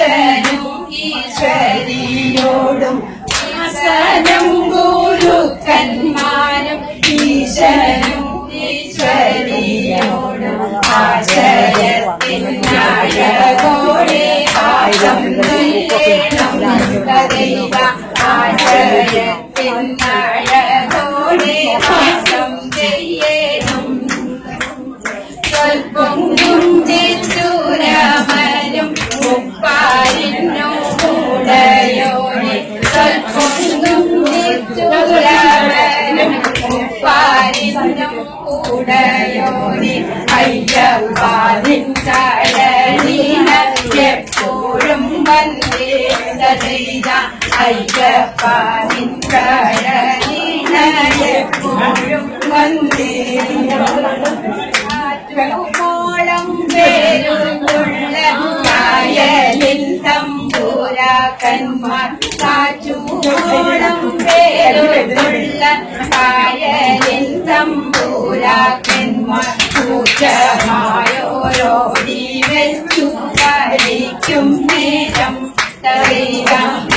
ഈശനും ഈശ്വരിയോടും ഈശനും ഗുരുക്കന്മാരും ഈശനും ഈശ്വരിയോടും ആശയത്തിനായകോടെ പാദം തുല്യണം കഥയില ആശയത്തിനായകോടെ പാദം ചെയ്യണം. സ്വൽപ്പൊങ്ങും ചിറ്റൂരമരും മുപ്പാരിനും കൂടയോടെ അയ്യപ്പാതിൻ ചടലീന എപ്പോഴും വന്നേണ്ട ചെയ്ത അയ്യപ്പാതിൻ ചടലീന എപ്പോഴും വന്നേണ്ട ോളം പേരുള്ള തമ്പൂരാക്കന്മാർ കാറ്റൂളം പേരുള്ള കായലിൽ തമ്പൂരാക്കന്മാർ കൂറ്റമായോരോടി വെച്ചു കളിക്കും നേരം തറിയാം